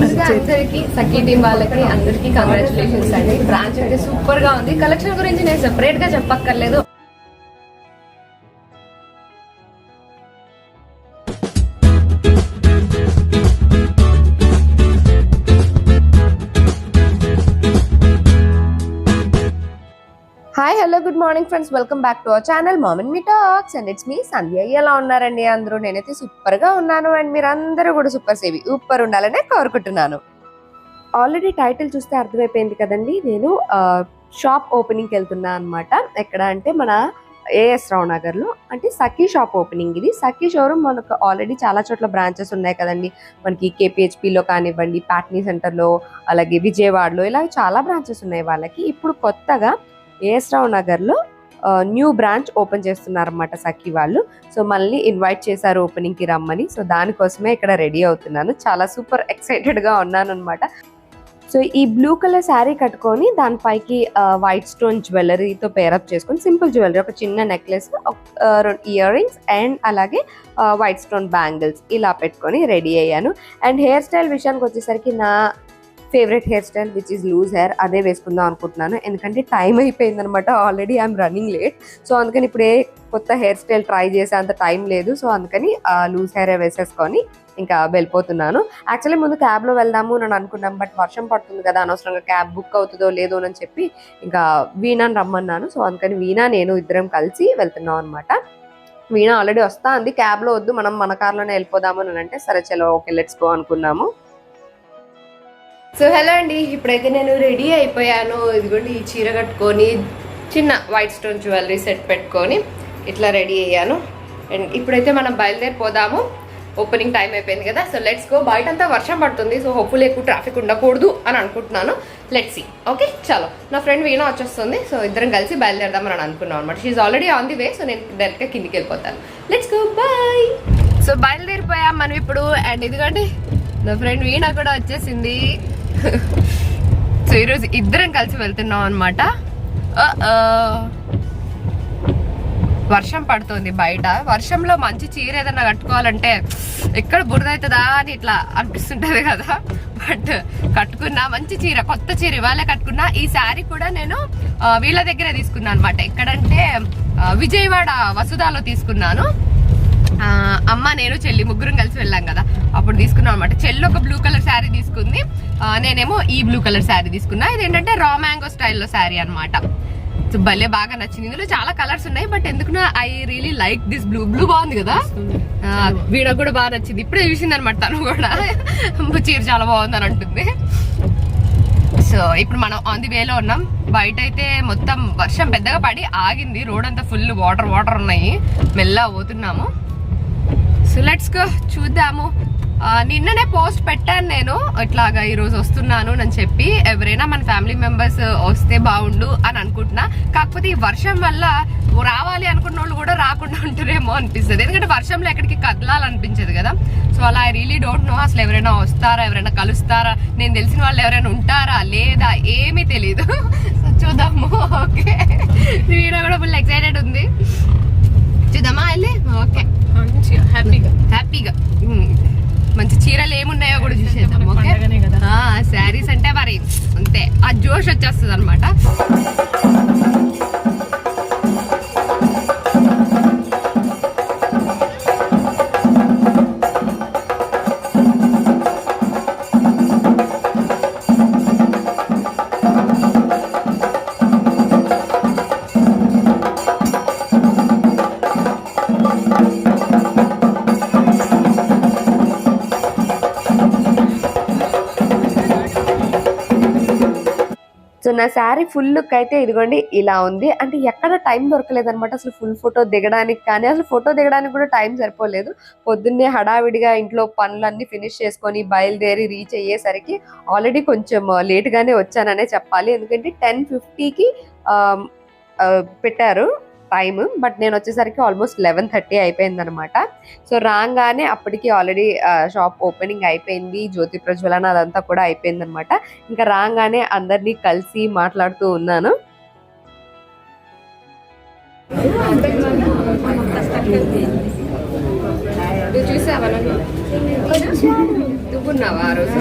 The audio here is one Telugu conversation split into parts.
ముందుగా అందరికి సఖీ టీం వాళ్ళకి అందరికీ కంగ్రాచులేషన్స్ అండి. బ్రాంచ్ అయితే సూపర్గా ఉంది. కలెక్షన్ గురించి నేను సెపరేట్గా చెప్పక్కర్లేదు. Morning friends welcome back to our channel mom and me talks and it's me Sandhya ఎలా ఉన్నారండి అందరూ? నేనైతే సూపర్గా ఉన్నాను అండ్ మీరందరూ కూడా సూపర్ సేవి సూపర్ ఉండాలనే కోరుకుంటున్నాను. ఆల్రెడీ టైటిల్ చూస్తే అర్థమైపోయింది కదండి. నేను షాప్ ఓపెనింగ్కి వెళ్తున్నా అనమాట ఎక్కడ అంటే మన ఏఎస్ రావు నగర్లో అంటే సఖీ షాప్ ఓపెనింగ్ ఇది. సఖీ షోరూమ్ మనకు ఆల్రెడీ చాలా చోట్ల బ్రాంచెస్ ఉన్నాయి కదండి. మనకి కేపీహెచ్పిలో కానివ్వండి ప్యాట్నీ సెంటర్లో అలాగే విజయవాడలో ఇలా చాలా బ్రాంచెస్ ఉన్నాయి వాళ్ళకి. ఇప్పుడు కొత్తగా ఏఎస్రావు నగర్లో న్యూ బ్రాంచ్ ఓపెన్ చేస్తున్నారన్నమాట సఖి వాళ్ళు. సో మళ్ళీ ఇన్వైట్ చేశారు ఓపెనింగ్కి రమ్మని. సో దానికోసమే ఇక్కడ రెడీ అవుతున్నాను. చాలా సూపర్ ఎక్సైటెడ్గా ఉన్నాను అనమాట సో ఈ బ్లూ కలర్ శారీ కట్టుకొని దానిపైకి వైట్ స్టోన్ జ్యువెలరీతో పేరప్ చేసుకొని సింపుల్ జ్యువెలరీ ఒక చిన్న నెక్లెస్ ఇయర్ రింగ్స్ అండ్ అలాగే వైట్ స్టోన్ బ్యాంగిల్స్ ఇలా పెట్టుకొని రెడీ అయ్యాను. అండ్ హెయిర్ స్టైల్ విషయానికి వచ్చేసరికి నా favourite hairstyle which is loose hair అదే వేసుకుందాం అనుకుంటున్నాను. ఎందుకంటే టైం అయిపోయిందనమాట already I'm running late so అందుకని ఇప్పుడు ఏ కొత్త హెయిర్ స్టైల్ ట్రై చేసే అంత టైం లేదు. సో అందుకని లూజ్ హెయిర్ వేసేసుకొని ఇంకా వెళ్ళిపోతున్నాను. యాక్చువల్లీ ముందు క్యాబ్లో వెళ్దాము అని అనుకున్నాం బట్ వర్షం పడుతుంది కదా అనవసరంగా క్యాబ్ బుక్ అవుతుందో లేదో అని చెప్పి ఇంకా వీణాని రమ్మన్నాను. సో అందుకని వీణా నేను ఇద్దరం కలిసి వెళ్తున్నాం అనమాట వీణా ఆల్రెడీ వస్తా అంది క్యాబ్లో వద్దు మనం మన కార్లోనే వెళ్ళిపోదాము అని అంటే సరే చలో ఓకే లెట్స్ గో అనుకున్నాము. సో హలో అండి. ఇప్పుడైతే నేను రెడీ అయిపోయాను. ఇదిగోండి ఈ చీర కట్టుకొని చిన్న వైట్ స్టోన్ జ్యువెలరీ సెట్ పెట్టుకొని ఇట్లా రెడీ అయ్యాను. అండ్ ఇప్పుడైతే మనం బయలుదేరిపోదాము. ఓపెనింగ్ టైం అయిపోయింది కదా. సో లెట్స్ గో బయట అంతా వర్షం పడుతుంది. సో హోప్ఫుల్ ఎక్కువ ట్రాఫిక్ ఉండకూడదు అని అనుకుంటున్నాను. లెట్స్ సీ ఓకే చలో నా ఫ్రెండ్ వీణా వచ్చేస్తుంది. సో ఇద్దరం కలిసి బయలుదేరదామని అని అనుకున్నాం అనమాట she already on the way so నేను డైరెక్ట్గా కిందికి వెళ్ళిపోతాను. లెట్స్ గో బాయ్ సో బయలుదేరిపోయాం మనం ఇప్పుడు. అండ్ ఇదిగోండి నా ఫ్రెండ్ వీణా కూడా వచ్చేసింది. సో ఈరోజు ఇద్దరం కలిసి వెళ్తున్నాం అనమాట వర్షం పడుతుంది బయట. వర్షంలో మంచి చీర ఏదైనా కట్టుకోవాలంటే ఎక్కడ బురద అవుతుందా అని ఇట్లా అనిపిస్తుంటది కదా. బట్ కట్టుకున్నా మంచి చీర కొత్త చీర ఇవాళ కట్టుకున్నా. ఈ శారీ కూడా నేను వీళ్ళ దగ్గరే తీసుకున్నాను అనమాట ఎక్కడంటే విజయవాడ వసుదాలో తీసుకున్నాను. అమ్మ నేను చెల్లి ముగ్గురం కలిసి వెళ్ళాం కదా. అప్పుడు తీసుకున్నాం అనమాట చెల్లి ఒక బ్లూ కలర్ శారీ తీసుకుంది. నేనేమో ఈ బ్లూ కలర్ శారీ తీసుకున్నా. ఇది ఏంటంటే రా మ్యాంగో స్టైల్లో శారీ అనమాట భలే బాగా నచ్చింది. ఇందులో చాలా కలర్స్ ఉన్నాయి బట్ ఎందుకు I really like this blue blue బాగుంది కదా? వీడకు కూడా బాగా నచ్చింది. ఇప్పుడే చూసింది అనమాట తను కూడా. చీర చాలా బాగుంది అని అంటుంది. సో ఇప్పుడు మనం ఆన్ ది వేలో ఉన్నాం. బయట అయితే మొత్తం వర్షం పెద్దగా పడి ఆగింది. రోడ్ అంతా ఫుల్ వాటర్ వాటర్ ఉన్నాయి. మెల్లగా పోతున్నాము. సో లెట్స్ గో చూద్దాము. నిన్ననే పోస్ట్ పెట్టాను నేను. ఇట్లాగా ఈరోజు వస్తున్నాను అని చెప్పి. ఎవరైనా మన ఫ్యామిలీ మెంబర్స్ వస్తే బాగుండు అని అనుకుంటున్నా. కాకపోతే ఈ వర్షం వల్ల రావాలి అనుకున్న వాళ్ళు కూడా రాకుండా ఉంటారేమో అనిపిస్తుంది. ఎందుకంటే వర్షంలో ఎక్కడికి కదలాలనిపించదు కదా. సో అలా ఐ రియలీ డోంట్ నో అసలు ఎవరైనా వస్తారా ఎవరైనా కలుస్తారా నేను తెలిసిన వాళ్ళు ఎవరైనా ఉంటారా లేదా ఏమీ తెలియదు సో చూద్దాము. ఓకే. వీడియో కూడా ఫుల్ ఎక్సైటెడ్ ఉంది. చూద్దామా వెళ్ళి? ఓకే. మంచిగా హ్యాపీగా. హ్యాపీగా. మంచి చీరలు ఏమున్నాయో కూడా చూసేద్దాం ఓకే. శారీస్ అంటే మరి అంతే. ఆ జోష్ వచ్చేస్తుంది అనమాట నా శారీ ఫుల్ లుక్ అయితే ఇదిగోండి ఇలా ఉంది. అంటే ఎక్కడ టైం దొరకలేదనమాట అసలు ఫుల్ ఫోటో దిగడానికి కానీ అసలు ఫోటో దిగడానికి కూడా టైం సరిపోలేదు. పొద్దున్నే హడావిడిగా ఇంట్లో పనులన్నీ ఫినిష్ చేసుకొని బయలుదేరి రీచ్ అయ్యేసరికి ఆల్రెడీ కొంచెం uh, లేట్ గానే వచ్చాననే చెప్పాలి. ఎందుకంటే టెన్ ఫిఫ్టీకి um, uh, పెట్టారు. టైం బట్ నేను వచ్చేసరికి ఆల్మోస్ట్ లెవెన్ థర్టీ అయిపోయింది అనమాట సో రాగానే అప్పటికి ఆల్రెడీ షాప్ ఓపెనింగ్ అయిపోయింది జ్యోతి ప్రజ్వలన అదంతా కూడా అయిపోయింది అనమాట ఇంకా రాగానే అందరినీ కలిసి మాట్లాడుతూ ఉన్నాను. చూసావా నువ్వు ఉన్నావా ఆ రోజు?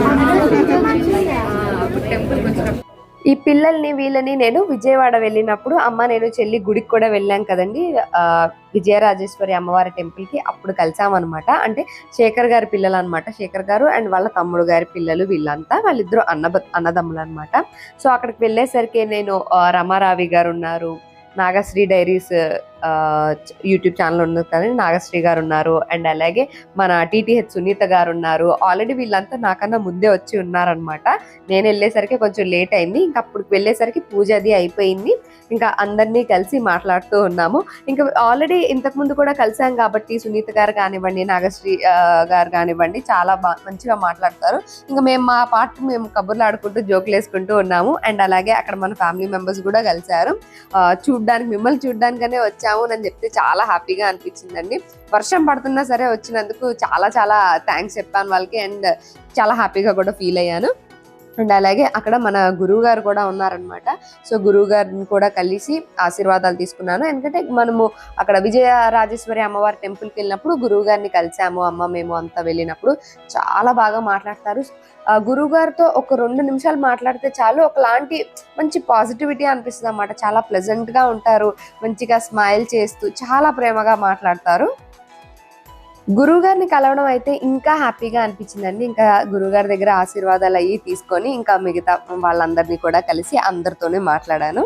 అప్పుడు టెంపుల్కి వచ్చినప్పుడు. ఈ పిల్లల్ని వీళ్ళని నేను విజయవాడ వెళ్ళినప్పుడు అమ్మ నేను చెల్లి గుడికి కూడా వెళ్ళాం కదండి. విజయరాజేశ్వరి అమ్మవారి టెంపుల్కి అప్పుడు కలిసామన్నమాట. అంటే శేఖర్ గారి పిల్లలు అనమాట శేఖర్ గారు అండ్ వాళ్ళ తమ్ముడు గారి పిల్లలు వీళ్ళంతా వాళ్ళిద్దరు అన్న అన్నదమ్ములు అనమాట సో అక్కడికి వెళ్ళేసరికి నేను రమారావి గారు ఉన్నారు నాగశ్రీ డైరీస్ యూట్యూబ్ ఛానల్ ఉంది కానీ నాగశ్రీ గారు ఉన్నారు. అండ్ అలాగే మన టీటీహెచ్ సునీత గారు ఉన్నారు. ఆల్రెడీ వీళ్ళంతా నాకన్నా ముందే వచ్చి ఉన్నారనమాట నేను వెళ్ళేసరికి కొంచెం లేట్ అయింది. ఇంకా అప్పుడు వెళ్ళేసరికి పూజ అది అయిపోయింది. ఇంకా అందరినీ కలిసి మాట్లాడుతూ ఉన్నాము. ఇంకా ఆల్రెడీ ఇంతకు ముందు కూడా కలిసాం కాబట్టి సునీత గారు కానివ్వండి నాగశ్రీ గారు కానివ్వండి చాలా బా మంచిగా మాట్లాడతారు. ఇంకా మేము మా పార్ట్ మేము కబుర్లు ఆడుకుంటూ జోకులు వేసుకుంటూ ఉన్నాము. అండ్ అలాగే అక్కడ మన ఫ్యామిలీ మెంబర్స్ కూడా కలిసారు ఆ, చూడ్డానికి మిమ్మల్ని చూడ్డానికనే వచ్చాము. అని చెప్తే చాలా హ్యాపీగా అనిపించిందండి. వర్షం పడుతున్నా సరే వచ్చినందుకు చాలా చాలా థ్యాంక్స్ చెప్పాను వాళ్ళకి. అండ్ చాలా హ్యాపీగా కూడా ఫీల్ అయ్యాను. అండ్ అలాగే అక్కడ మన గురువు గారు కూడా ఉన్నారనమాట సో గురువు గారిని కూడా కలిసి ఆశీర్వాదాలు తీసుకున్నాను. ఎందుకంటే మనము అక్కడ విజయ రాజేశ్వరి అమ్మవారి టెంపుల్కి వెళ్ళినప్పుడు గురువు గారిని కలిసాము అమ్మ మేము అంతా వెళ్ళినప్పుడు. చాలా బాగా మాట్లాడతారు. గురువు గారితో ఒక రెండు నిమిషాలు మాట్లాడితే చాలు ఒకలాంటి మంచి పాజిటివిటీ అనిపిస్తుంది అన్నమాట చాలా ప్లెజెంట్గా ఉంటారు. మంచిగా స్మైల్ చేస్తూ చాలా ప్రేమగా మాట్లాడతారు. గురువు గారిని కలవడం అయితే ఇంకా హ్యాపీగా అనిపించిందండి. ఇంకా గురువుగారి దగ్గర ఆశీర్వాదాలు అయ్యి తీసుకొని ఇంకా మిగతా వాళ్ళందరినీ కూడా కలిసి అందరితోనే మాట్లాడాను.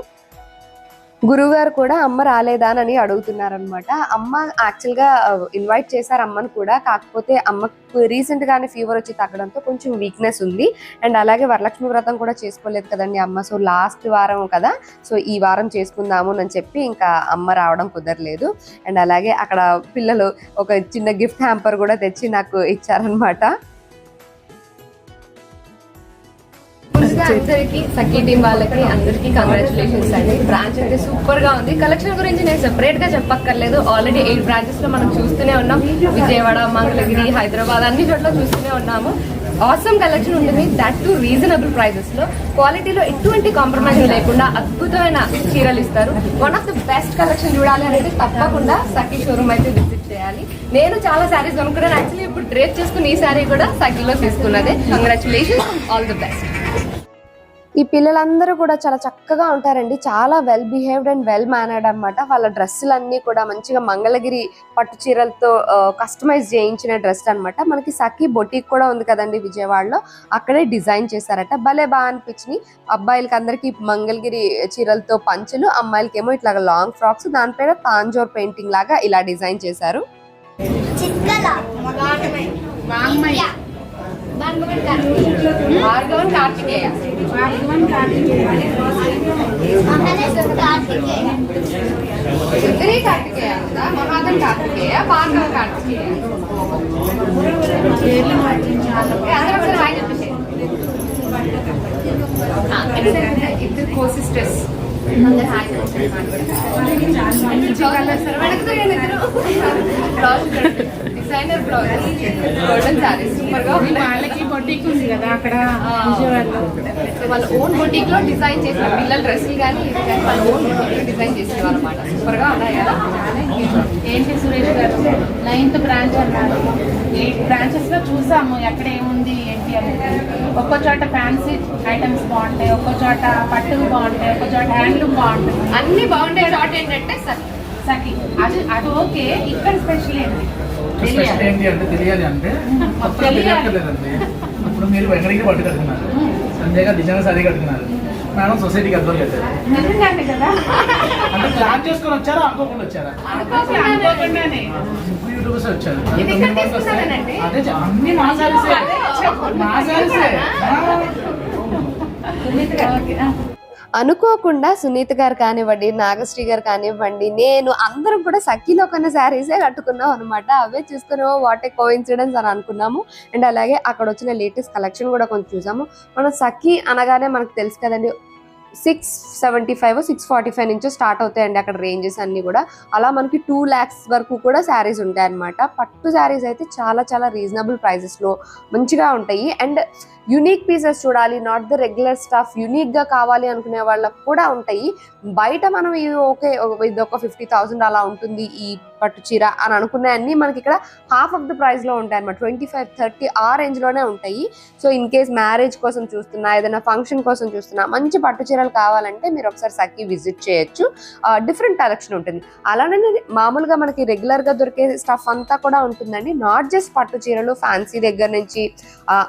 గురువుగారు కూడా అమ్మ రాలేదా అని అడుగుతున్నారనమాట. అమ్మ యాక్చువల్గా ఇన్వైట్ చేశారు అమ్మని కూడా. కాకపోతే అమ్మకు రీసెంట్గానే ఫీవర్ వచ్చి తగ్గడంతో కొంచెం వీక్నెస్ ఉంది. అండ్ అలాగే వరలక్ష్మి వ్రతం కూడా చేసుకోలేదు కదండి అమ్మ. సో లాస్ట్ వారం కదా. సో ఈ వారం చేసుకుందాము అని చెప్పి ఇంకా అమ్మ రావడం కుదరలేదు. అండ్ అలాగే అక్కడ పిల్లలు ఒక చిన్న గిఫ్ట్ హ్యాంపర్ కూడా తెచ్చి నాకు ఇచ్చారనమాట. అందరికి సఖీ టీం వాళ్ళకి అందరికి కంగ్రాచులేషన్స్ అండి. బ్రాంచ్ అయితే సూపర్గా ఉంది. కలెక్షన్ గురించి నేను సెపరేట్గా చెప్పక్కర్లేదు. ఆల్రెడీ ఎయిట్ బ్రాంచెస్లో మనం చూస్తూనే ఉన్నాం. విజయవాడ మంగళగిరి హైదరాబాద్ అన్ని చోట్ల చూస్తూనే ఉన్నాము. ఆసమ్ కలెక్షన్ ఉంటుంది. దట్ టు రీజనబుల్ ప్రైజెస్లో. క్వాలిటీలో ఎటువంటి కాంప్రమైజ్ లేకుండా అద్భుతమైన చీరలు ఇస్తారు. One of the best collection చూడాలి అనేది తప్పకుండా సఖీ షోరూమ్ అయితే విజిట్ చేయాలి. నేను చాలా శారీస్ కొనుక్కున్నాను. యాక్చువల్లీ ఇప్పుడు డ్రేప్ చేసుకుని ఈ శారీ కూడా సఖీలో తీసుకున్నదే. కంగ్రాచులేషన్ ఆల్ ది బెస్ట్ ఈ పిల్లలందరూ కూడా చాలా చక్కగా ఉంటారండి. చాలా well behaved and well mannered అన్నమాట. వాళ్ళ డ్రెస్సులన్నీ కూడా మంచిగా మంగళగిరి పట్టు చీరలతో కస్టమైజ్ చేయించిన డ్రెస్ అన్నమాట. మనకి సఖీ బొటిక్ కూడా ఉంది కదండి విజయవాడలో. అక్కడే డిజైన్ చేశారట. భలే బాగా అనిపించినాయి. అబ్బాయిలకి అందరికి మంగళగిరి చీరలతో పంచులు అమ్మాయిలకి ఏమో ఇట్లా లాంగ్ ఫ్రాక్స్ దానిపైన తాంజోర్ పెయింటింగ్ లాగా ఇలా డిజైన్ చేశారు. భార్గవన్ కార్తికేయ. మహాదేశ్వర కార్తికేయ రుద్రి కార్తికేయ ఉందా మహాదన్ కార్తికేయ భార్గవ కార్తికేయ ఏ, అందరూ ఒకసారి హాయ్ చెప్పేసి ఇద్దరు కో సిస్టర్స్ అందరు hi designer blouse golden sarees సూపర్గా వాళ్ళకి బొటిక్ ఉంది కదా అక్కడ వాళ్ళ ఓన్ బొటిక్లో డిజైన్ చేసిన పిల్లల డ్రెస్సులు కానీ ఇది కానీ వాళ్ళ ఓన్ బొటిక్లో డిజైన్ చేసిన అనమాట సూపర్గా ఉన్నాయి కదా. ఏంటి సురేష్ గారు? నైన్త్ బ్రాంచ్ అన్నారు. ఎయిట్ బ్రాంచెస్లో చూసాము ఎక్కడ ఏముంది ఏంటి అనేది. ఒక్కో చోట ఫ్యాన్సీ ఐటమ్స్ బాగుంటాయి ఒక్కో చోట పట్టులు బాగుంటాయి ఒక్కో చోట హ్యాండ్లూమ్ బాగుంటాయి అన్ని బాగుంటాయి. షార్ట్ ఏంటంటే సార్ సఖి అది అది ఓకే ఇక్కడ స్పెషల్ ఏంటి? స్పెషల్ ఏంటి అంటే తెలియాలి అంటే అప్పుడు తెలియట్లేదండి ఇప్పుడు మీరు వెంకటగిరి పట్టు కట్టుకున్నారు సంజయ్ గారు డిజైనర్ సారీ కట్టుకున్నారు మేడం సొసైటీకి అర్థం చేశారు అంటే ప్లాన్ చేసుకొని వచ్చారా? అనుకోకుండా వచ్చారా? యూట్యూబర్స్ వచ్చారు. అదే అన్ని మా సారీసే మా సారీసే. అనుకోకుండా సునీత గారు కానివ్వండి నాగశ్రీ గారు కానివ్వండి నేను అందరం కూడా సఖీలో కొన్న శారీసే కట్టుకున్నాం అనమాట అవే చూసుకుని వాటే కోఇన్సిడెన్స్ అని అనుకున్నాము. అండ్ అలాగే అక్కడ వచ్చిన లేటెస్ట్ కలెక్షన్ కూడా కొంచెం చూసాము. మనం సఖీ అనగానే మనకు తెలుసు కదండి six seventy five six forty five నుంచో స్టార్ట్ అవుతాయండి అక్కడ రేంజెస్ అన్ని కూడా. అలా మనకి టూ ల్యాక్స్ వరకు కూడా శారీస్ ఉంటాయి అనమాట పట్టు శారీస్ అయితే చాలా చాలా రీజనబుల్ ప్రైజెస్లో మంచిగా ఉంటాయి. అండ్ యునిక్ పీసెస్ చూడాలి నాట్ ద రెగ్యులర్ స్టఫ్ యునిక్గా కావాలి అనుకునే వాళ్ళకి కూడా ఉంటాయి. బయట మనం ఇది ఓకే ఇది ఒక ఫిఫ్టీ థౌసండ్ అలా ఉంటుంది. ఈ పట్టు చీర అని అనుకున్నాయన్నీ మనకి ఇక్కడ హాఫ్ ఆఫ్ ద ప్రైస్లో ఉంటాయి అనమాట ట్వంటీ ఫైవ్ థర్టీ ఆ రేంజ్లోనే ఉంటాయి. సో ఇన్ కేస్ మ్యారేజ్ కోసం చూస్తున్నా ఏదైనా ఫంక్షన్ కోసం చూస్తున్నా మంచి పట్టు చీరలు కావాలంటే మీరు ఒకసారి సఖి విజిట్ చేయొచ్చు. డిఫరెంట్ కలెక్షన్ ఉంటుంది. అలానే మామూలుగా మనకి రెగ్యులర్గా దొరికే స్టఫ్ అంతా కూడా ఉంటుందండి. నాట్ జస్ట్ పట్టు చీరలు ఫ్యాన్సీ దగ్గర నుంచి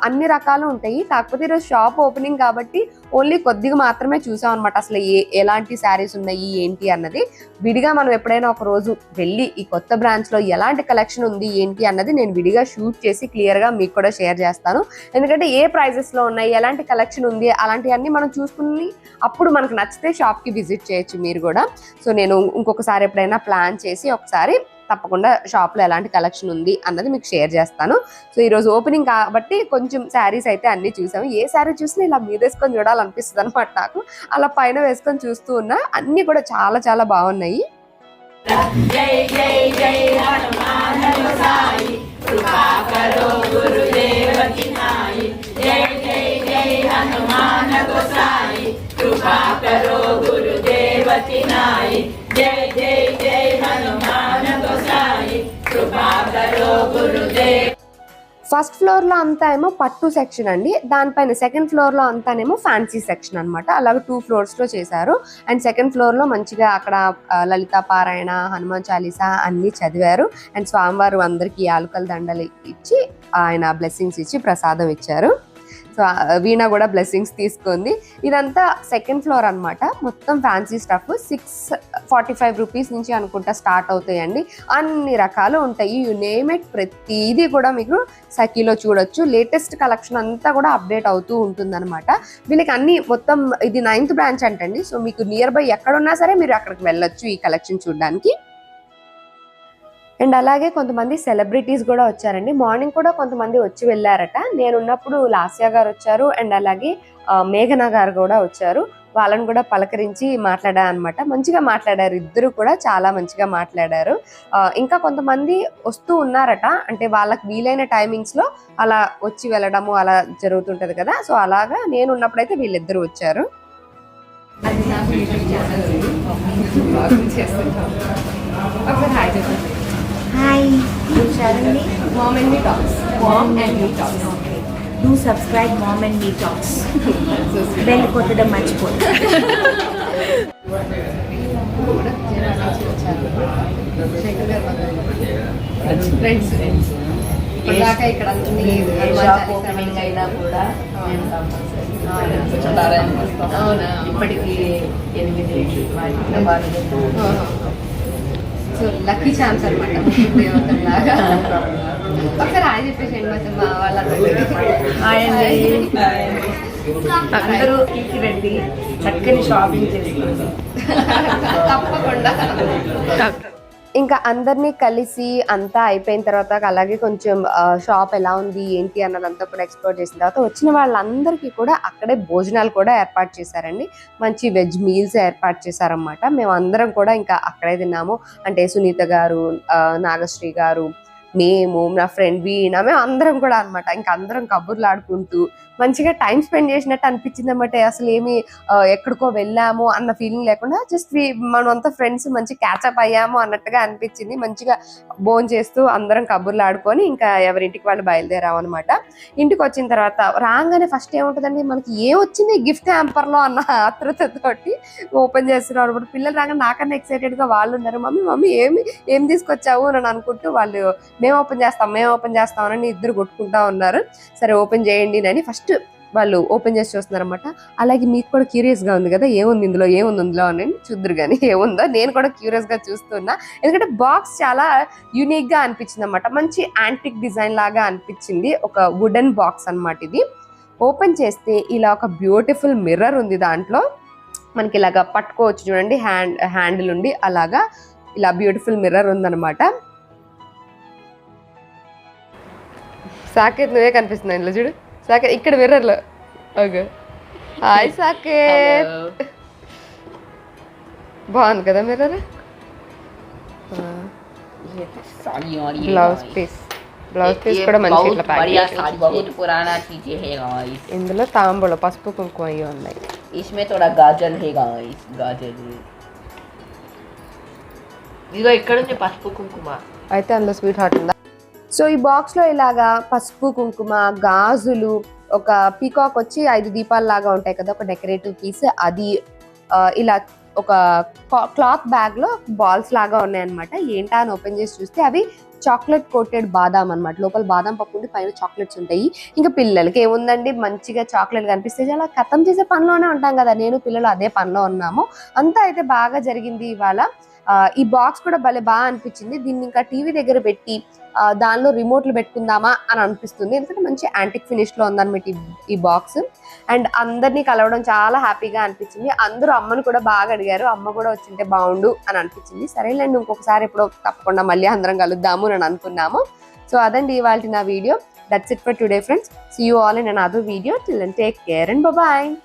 అన్ని రకాలు ఉంటాయి. కాకపోతే ఈరోజు షాప్ ఓపెనింగ్ కాబట్టి ఓన్లీ కొద్దిగా మాత్రమే చూసాం అనమాట అసలు ఏ ఎలాంటి శారీస్ ఉన్నాయి ఏంటి అన్నది. విడిగా మనం ఎప్పుడైనా ఒక రోజు వెళ్ళి ఈ కొత్త బ్రాంచ్లో ఎలాంటి కలెక్షన్ ఉంది ఏంటి అన్నది నేను విడిగా షూట్ చేసి క్లియర్గా మీకు కూడా షేర్ చేస్తాను. ఎందుకంటే ఏ ప్రైజెస్లో ఉన్నాయి ఎలాంటి కలెక్షన్ ఉంది అలాంటివన్నీ మనం చూసుకుని అప్పుడు మనకు నచ్చితే షాప్కి విజిట్ చేయొచ్చు మీరు కూడా. సో నేను ఇంకొకసారి ఎప్పుడైనా ప్లాన్ చేసి ఒకసారి తప్పకుండా షాప్లో ఎలాంటి కలెక్షన్ ఉంది అన్నది మీకు షేర్ చేస్తాను. సో ఈరోజు ఓపెనింగ్ కాబట్టి కొంచెం శారీస్ అయితే అన్నీ చూసాము. ఏ శారీ చూసినా ఇలా మీద వేసుకొని చూడాలనిపిస్తుంది అనమాట నాకు. అలా పైన వేసుకొని చూస్తూ ఉన్నా అన్నీ కూడా చాలా చాలా బాగున్నాయి. ఫస్ట్ ఫ్లోర్లో అంతా ఏమో పట్టు సెక్షన్ అండి. దానిపైన సెకండ్ ఫ్లోర్లో అంతానేమో ఫ్యాన్సీ సెక్షన్ అన్నమాట. అలాగే టూ ఫ్లోర్స్లో చేశారు. అండ్ సెకండ్ ఫ్లోర్లో మంచిగా అక్కడ లలిత పారాయణ హనుమాన్ చాలీసా అన్ని చదివారు. అండ్ స్వామివారు అందరికి ఆలుకల దండలు ఇచ్చి ఆయన బ్లెస్సింగ్స్ ఇచ్చి ప్రసాదం ఇచ్చారు. సో వీణ కూడా బ్లెస్సింగ్స్ తీసుకుంది. ఇదంతా సెకండ్ ఫ్లోర్ అనమాట మొత్తం fancy stuff six forty five rupees నుంచి అనుకుంటా స్టార్ట్ అవుతాయండి. అన్ని రకాలు ఉంటాయి. యు నేమ్ ఇట్ ప్రతిదీ కూడా మీకు సఖీలో చూడొచ్చు. లేటెస్ట్ కలెక్షన్ అంతా కూడా అప్డేట్ అవుతూ ఉంటుందన్నమాట. వీళ్ళకి అన్ని మొత్తం ఇది నైన్త్ బ్రాంచ్ అంటండి. సో మీకు నియర్ బై ఎక్కడున్నా సరే మీరు అక్కడికి వెళ్ళొచ్చు ఈ కలెక్షన్ చూడడానికి. అండ్ అలాగే కొంతమంది సెలబ్రిటీస్ కూడా వచ్చారండి. మార్నింగ్ కూడా కొంతమంది వచ్చి వెళ్ళారట. నేను ఉన్నప్పుడు లాస్యా గారు వచ్చారు అండ్ అలాగే మేఘన గారు కూడా వచ్చారు. వాళ్ళని కూడా పలకరించి మాట్లాడా అనమాట మంచిగా మాట్లాడారు. ఇద్దరు కూడా చాలా మంచిగా మాట్లాడారు. ఇంకా కొంతమంది వస్తూ ఉన్నారట. అంటే వాళ్ళకి వీలైన టైమింగ్స్లో అలా వచ్చి వెళ్ళడము అలా జరుగుతుంటుంది కదా. సో అలాగా నేను ఉన్నప్పుడైతే వీళ్ళిద్దరూ వచ్చారు. హాయ్ చూసారండి mom and me talks mom and me talks do subscribe mom and me talks bell కొట్టడం మర్చిపోదు ఫ్రెండ్స్ ఫ్రెండ్స్ ఇప్పటిదాకా ఇక్కడ షాప్ ఓపెనింగ్ అయినా కూడా ఇప్పటికి ఎనిమిది వాటిలో పాల్గొన్నాం సో లక్కీ ఛాన్స్ అనమాట దేవతలాగా ఒకసారి ఆయన చెప్పేసేయండి మొత్తం మా వాళ్ళందరికీ అందరూ రండి. చక్కని షాపింగ్ చేసుకోండి తప్పకుండా. ఇంకా అందరినీ కలిసి అంతా అయిపోయిన తర్వాత అలాగే కొంచెం షాప్ ఎలా ఉంది ఏంటి అన్నదంతా కూడా ఎక్స్ప్లోర్ చేసిన తర్వాత వచ్చిన వాళ్ళందరికీ కూడా అక్కడే భోజనాలు కూడా ఏర్పాటు చేశారండి. మంచి వెజ్ మీల్స్ ఏర్పాటు చేశారనమాట మేము అందరం కూడా ఇంకా అక్కడే తిన్నాము. అంటే సునీత గారు నాగశ్రీ గారు మేము నా ఫ్రెండ్ వీణ మేము అందరం కూడా అన్నమాట. ఇంకా అందరం కబుర్లు ఆడుకుంటూ మంచిగా టైం స్పెండ్ చేసినట్టు అనిపించింది అన్నమాట అసలు ఏమి ఎక్కడికో వెళ్ళాము అన్న ఫీలింగ్ లేకుండా జస్ట్ మనమంతా ఫ్రెండ్స్ మంచి క్యాచప్ అయ్యాము అన్నట్టుగా అనిపించింది. మంచిగా బోన్ చేస్తూ అందరం కబుర్లు ఆడుకొని ఇంకా ఎవరింటికి వాళ్ళు బయలుదేరాము అనమాట ఇంటికి వచ్చిన తర్వాత రాగానే ఫస్ట్ ఏముంటుందండి మనకి ఏం వచ్చింది గిఫ్ట్ హ్యాంపర్లో అన్న ఆత్రుతతోటి ఓపెన్ చేస్తున్నారు అప్పుడు పిల్లలు రాగానే నాకన్నా ఎక్సైటెడ్గా వాళ్ళు ఉన్నారు. మమ్మీ మమ్మీ ఏమి ఏం తీసుకొచ్చావు? అని అనుకుంటూ వాళ్ళు మేము ఓపెన్ చేస్తాం మేము ఓపెన్ చేస్తాం అని ఇద్దరు కొట్టుకుంటా ఉన్నారు. సరే ఓపెన్ చేయండి అని ఫస్ట్ వాళ్ళు ఓపెన్ చేసి చూస్తున్నారు అనమాట అలాగే మీకు కూడా క్యూరియస్గా ఉంది కదా ఏముంది ఇందులో ఏముంది ఇందులో అని చూద్దరు కానీ ఏముందో. నేను కూడా క్యూరియస్గా చూస్తున్నా. ఎందుకంటే బాక్స్ చాలా యూనిక్గా అనిపించింది అనమాట మంచి యాంటిక్ డిజైన్ లాగా అనిపించింది. ఒక వుడెన్ బాక్స్ అన్నమాట ఇది. ఓపెన్ చేస్తే ఇలా ఒక బ్యూటిఫుల్ మిర్రర్ ఉంది దాంట్లో. మనకి ఇలాగా పట్టుకోవచ్చు చూడండి. హ్యాండ్ హ్యాండిల్ ఉండి అలాగా ఇలా బ్యూటిఫుల్ మిర్రర్ ఉందనమాట సాకేత్ నువ్వే కనిపిస్తుంది ఇందులో చూడు. సాకేత్ ఇక్కడ మిర్రర్లో ఓకే హాయ్ సాకేత్ బాగుంది కదా మిర్రర్ साड़ी और ये blouse guys. Piece blouse piece ये కూడా మంచి बहुत ఇట్లా बढ़िया ప్యాక్ साड़ी बहुत पुराना चीजें है गाइस ఇందులో తాంబూల పసుపు కుంకుమ అయ్యి ఉన్నాయి इसमें थोड़ा गाजर है गाइस गाजर ఇదిగో ఇక్కడ ఉంది పసుపు కుంకుమ అయితే అందులో స్వీట్ హార్ట్ ఉందా సో ఈ బాక్స్లో ఇలాగా పసుపు కుంకుమ గాజులు ఒక పీకాక్ వచ్చి ఐదు దీపాలు లాగా ఉంటాయి కదా ఒక డెకరేటివ్ పీస్. అది ఇలా ఒక క్లాత్ బ్యాగ్లో బాల్స్ లాగా ఉన్నాయన్నమాట. ఏంటా అని ఓపెన్ చేసి చూస్తే అవి చాక్లెట్ కోటెడ్ బాదాం అన్నమాట. లోపల బాదాం పప్పు ఉండి పైన చాక్లెట్స్ ఉంటాయి. ఇంకా పిల్లలకి ఏముందండి? మంచిగా చాక్లెట్ కనిపిస్తే అలా కథం చేసే పనిలోనే ఉంటాం కదా. నేను పిల్లలు అదే పనిలో ఉన్నాము. అంతా అయితే బాగా జరిగింది ఇవాళ. ఈ బాక్స్ కూడా భలే బాగా అనిపించింది. దీన్ని ఇంకా టీవీ దగ్గర పెట్టి దానిలో రిమోట్లు పెట్టుకుందామా అని అనిపిస్తుంది. ఎందుకంటే మంచి యాంటిక్ ఫినిష్లో ఉందన్నమాట ఈ- ఈ బాక్స్ అండ్ అందరినీ కలవడం చాలా హ్యాపీగా అనిపించింది. అందరూ అమ్మను కూడా బాగా అడిగారు. అమ్మ కూడా వచ్చింటే బాగుండు అని అనిపించింది. సరేలేండి ఇంకొకసారి ఎప్పుడో తప్పకుండా మళ్ళీ అందరం కలుద్దాము అని అనుకున్నాము. సో అదండి ఇవాళ నా video that's it for today friends see you all in another video till and take care and bye